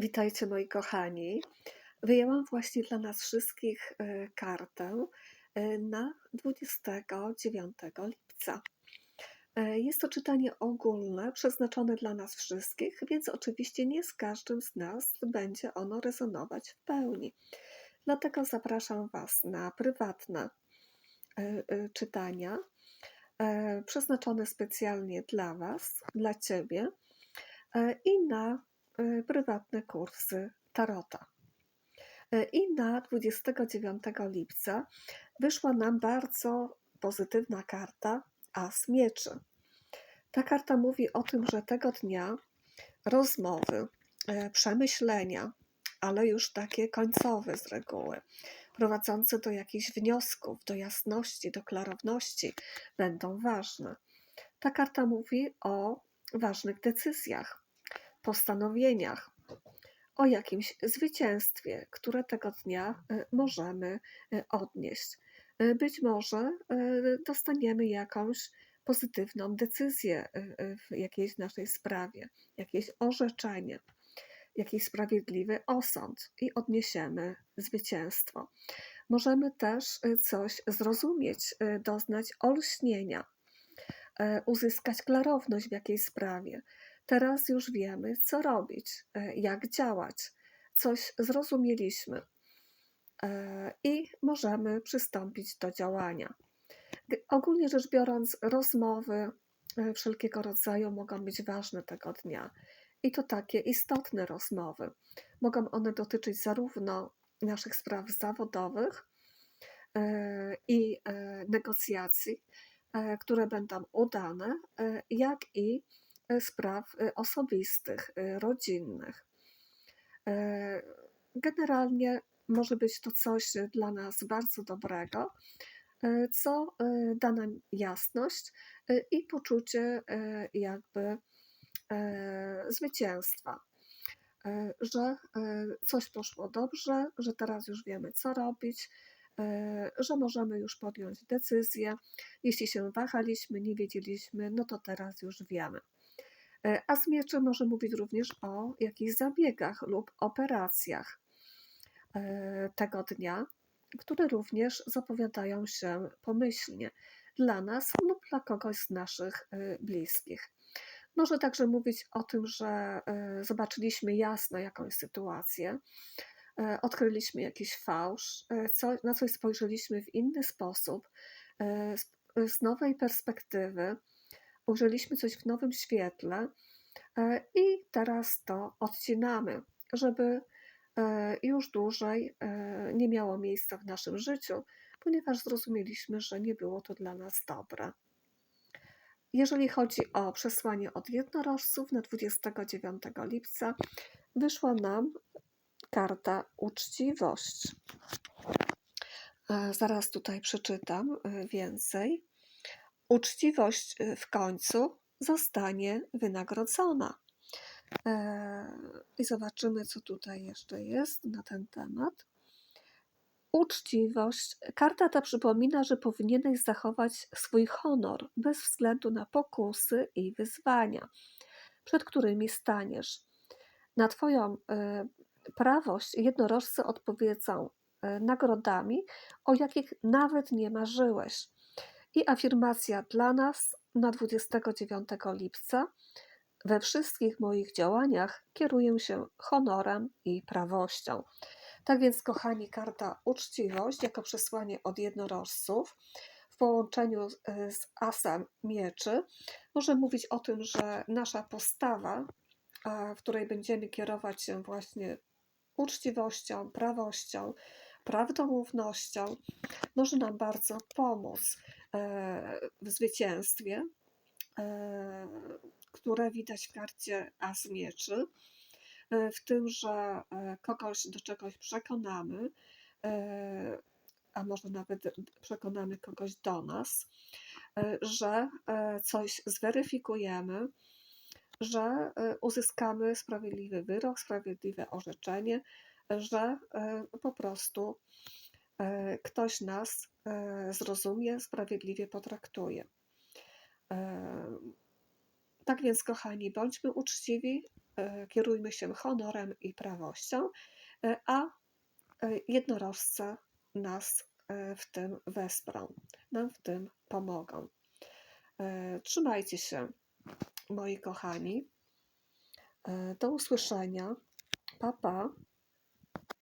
Witajcie moi kochani. Wyjęłam właśnie dla nas wszystkich e, kartę e, na 29 lipca. E, Jest to czytanie ogólne, przeznaczone dla nas wszystkich, więc oczywiście nie z każdym z nas będzie ono rezonować w pełni. Dlatego zapraszam Was na prywatne czytania, przeznaczone specjalnie dla Was, dla Ciebie i na prywatne kursy Tarota. E, I na 29 lipca wyszła nam bardzo pozytywna karta As Mieczy. Ta karta mówi o tym, że tego dnia rozmowy, e, przemyślenia, ale już takie końcowe z reguły, prowadzące do jakichś wniosków, do jasności, do klarowności, będą ważne. Ta karta mówi o ważnych decyzjach, postanowieniach, o jakimś zwycięstwie, które tego dnia e, możemy e, odnieść. E, Być może dostaniemy jakąś pozytywną decyzję w jakiejś naszej sprawie, jakieś orzeczenie, jakiś sprawiedliwy osąd i odniesiemy zwycięstwo. Możemy też coś zrozumieć, doznać olśnienia, uzyskać klarowność w jakiejś sprawie. Teraz już wiemy, co robić, e, jak działać, coś zrozumieliśmy e, i możemy przystąpić do działania. Ogólnie rzecz biorąc, rozmowy e, wszelkiego rodzaju mogą być ważne tego dnia. I to takie istotne rozmowy. Mogą one dotyczyć zarówno naszych spraw zawodowych i negocjacji, które będą udane, jak i spraw e, osobistych, e, rodzinnych. E, Generalnie może być to coś dla nas bardzo dobrego, e, co e, da nam jasność e, i poczucie e, jakby e, zwycięstwa, e, że e, coś poszło dobrze, że teraz już wiemy, co robić, e, że możemy już podjąć decyzję. Jeśli się wahaliśmy, nie wiedzieliśmy, no to teraz już wiemy. E, A z mieczy może mówić również o jakichś zabiegach lub operacjach e, tego dnia, które również zapowiadają się pomyślnie dla nas lub dla kogoś z naszych e, bliskich. Może także mówić o tym, że zobaczyliśmy jasno jakąś sytuację, odkryliśmy jakiś fałsz, na coś spojrzeliśmy w inny sposób, z nowej perspektywy, ujrzeliśmy coś w nowym świetle e, i teraz to odcinamy, żeby e, już dłużej e, nie miało miejsca w naszym życiu, ponieważ zrozumieliśmy, że nie było to dla nas dobre. Jeżeli chodzi o przesłanie od jednorożców na 29 lipca, wyszła nam karta uczciwość. Zaraz tutaj przeczytam więcej. Uczciwość e, w końcu zostanie wynagrodzona. E, I zobaczymy, co tutaj jeszcze jest na ten temat. Uczciwość. Karta ta przypomina, że powinieneś zachować swój honor bez względu na pokusy i wyzwania, przed którymi staniesz. Na Twoją e, prawość jednorożcy odpowiedzą e, nagrodami, o jakich nawet nie marzyłeś. I afirmacja dla nas na 29 lipca. We wszystkich moich działaniach kieruję się honorem i prawością. Tak więc, kochani, karta uczciwość jako przesłanie od jednorożców w połączeniu z- e, asem mieczy może mówić o tym, że nasza postawa, w której będziemy kierować się właśnie uczciwością, prawością, prawdomównością, może nam bardzo pomóc w zwycięstwie, e, które widać w karcie As Mieczy, e, w tym, że e, kogoś do czegoś przekonamy, a może nawet przekonamy kogoś do nas, że coś zweryfikujemy, że uzyskamy sprawiedliwy wyrok, sprawiedliwe orzeczenie, że po prostu ktoś nas e, zrozumie, sprawiedliwie potraktuje. E, Tak więc, kochani, bądźmy uczciwi, e, kierujmy się honorem i prawością, e, a e, jednorożce nas e, w tym wesprą, nam w tym pomogą. E, Trzymajcie się, moi kochani. E, Do usłyszenia. Pa, pa.